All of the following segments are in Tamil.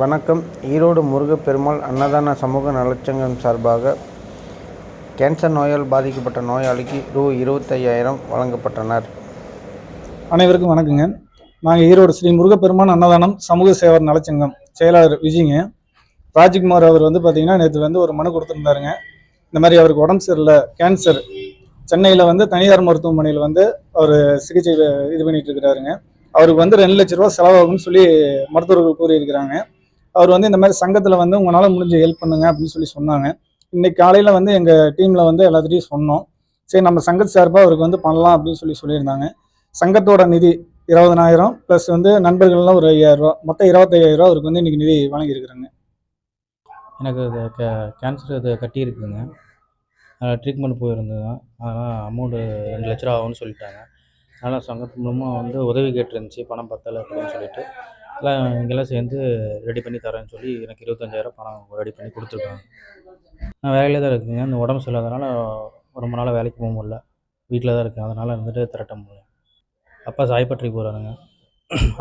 வணக்கம். ஈரோடு முருகப்பெருமாள் அன்னதான சமூக நலச்சங்கம் சார்பாக கேன்சர் நோயால் பாதிக்கப்பட்ட நோயாளிக்கு ரூ. இருபத்தையாயிரம் வழங்கப்பட்டனர். அனைவருக்கும் வணக்கங்க. நாங்கள் ஈரோடு ஸ்ரீ முருகப்பெருமான் அன்னதானம் சமூக சேவர் நலச்சங்கம் செயலாளர் விஜய்ங்க ராஜ்குமார் அவர் வந்து பார்த்தீங்கன்னா நேற்று வந்து ஒரு மனு கொடுத்துருந்தாருங்க. இந்த மாதிரி அவருக்கு உடம்பு சரியில்லை கேன்சர். சென்னையில் வந்து தனியார் மருத்துவமனையில் வந்து அவர் சிகிச்சை இது பண்ணிட்டு இருக்கிறாருங்க. அவருக்கு வந்து ரெண்டு லட்ச ரூபா செலவாகும்னு சொல்லி மருத்துவர்கள் கூறியிருக்கிறாங்க. அவர் வந்து இந்த மாதிரி சங்கத்தில் வந்து உங்களால் முடிஞ்ச ஹெல்ப் பண்ணுங்க அப்படின்னு சொல்லி சொன்னாங்க. இன்னைக்கு காலையில் வந்து எங்கள் டீமில் வந்து எல்லாத்துட்டையும் சொன்னோம். சரி நம்ம சங்கத்து சார்பாக அவருக்கு வந்து பண்ணலாம் அப்படின்னு சொல்லி சொல்லியிருந்தாங்க. சங்கத்தோட நிதி இருபதனாயிரம் ப்ளஸ் வந்து நண்பர்கள்லாம் ஒரு ஐயாயிரம் ரூபா மொத்தம் இருபத்தையாயிரம் ரூபா அவருக்கு வந்து இன்னைக்கு நிதி வழங்கியிருக்கிறாங்க. எனக்கு அது க கேன்சர் அது கட்டியிருக்குங்க. ட்ரீட்மெண்ட் போயிருந்ததுதான். அதனால் அமௌண்ட்டு ரெண்டு லட்ச ரூபா ஆகும்னு சொல்லிட்டாங்க. அதனால் சங்கத்து மூலமாக வந்து உதவி கேட்டுருந்துச்சி பணம் பத்தலை அப்படின்னு சொல்லிட்டு. எல்லாம் இங்கெல்லாம் சேர்ந்து ரெடி பண்ணி தரேன்னு சொல்லி எனக்கு இருபத்தஞ்சாயிரம் பணம் ரெடி பண்ணி கொடுத்துருக்காங்க. நான் வேலையில் தான் இருக்குங்க இந்த உடம்பு சரியில்லாதனால ரொம்ப நாளாக வேலைக்கு போக முடியல. வீட்டில் தான் இருக்கேன். அதனால் வந்துட்டு திரட்ட முடியல. அப்பா சாய்பற்றி போகிறாருங்க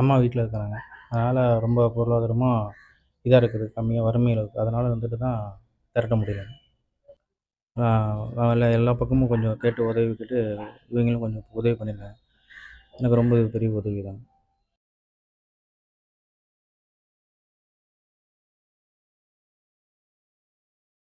அம்மா வீட்டில் இருக்கிறாங்க. அதனால் ரொம்ப பொருளாதாரமாக இதாக இருக்குது. கம்மியாக வறுமையில் இருக்குது அதனால் வந்துட்டு தான் திரட்ட முடியல. எல்லா எல்லா பக்கமும் கொஞ்சம் கேட்டு உதவி கேட்டு இவங்களும் கொஞ்சம் உதவி பண்ணியிருக்காங்க. எனக்கு ரொம்ப பெரிய உதவி தான்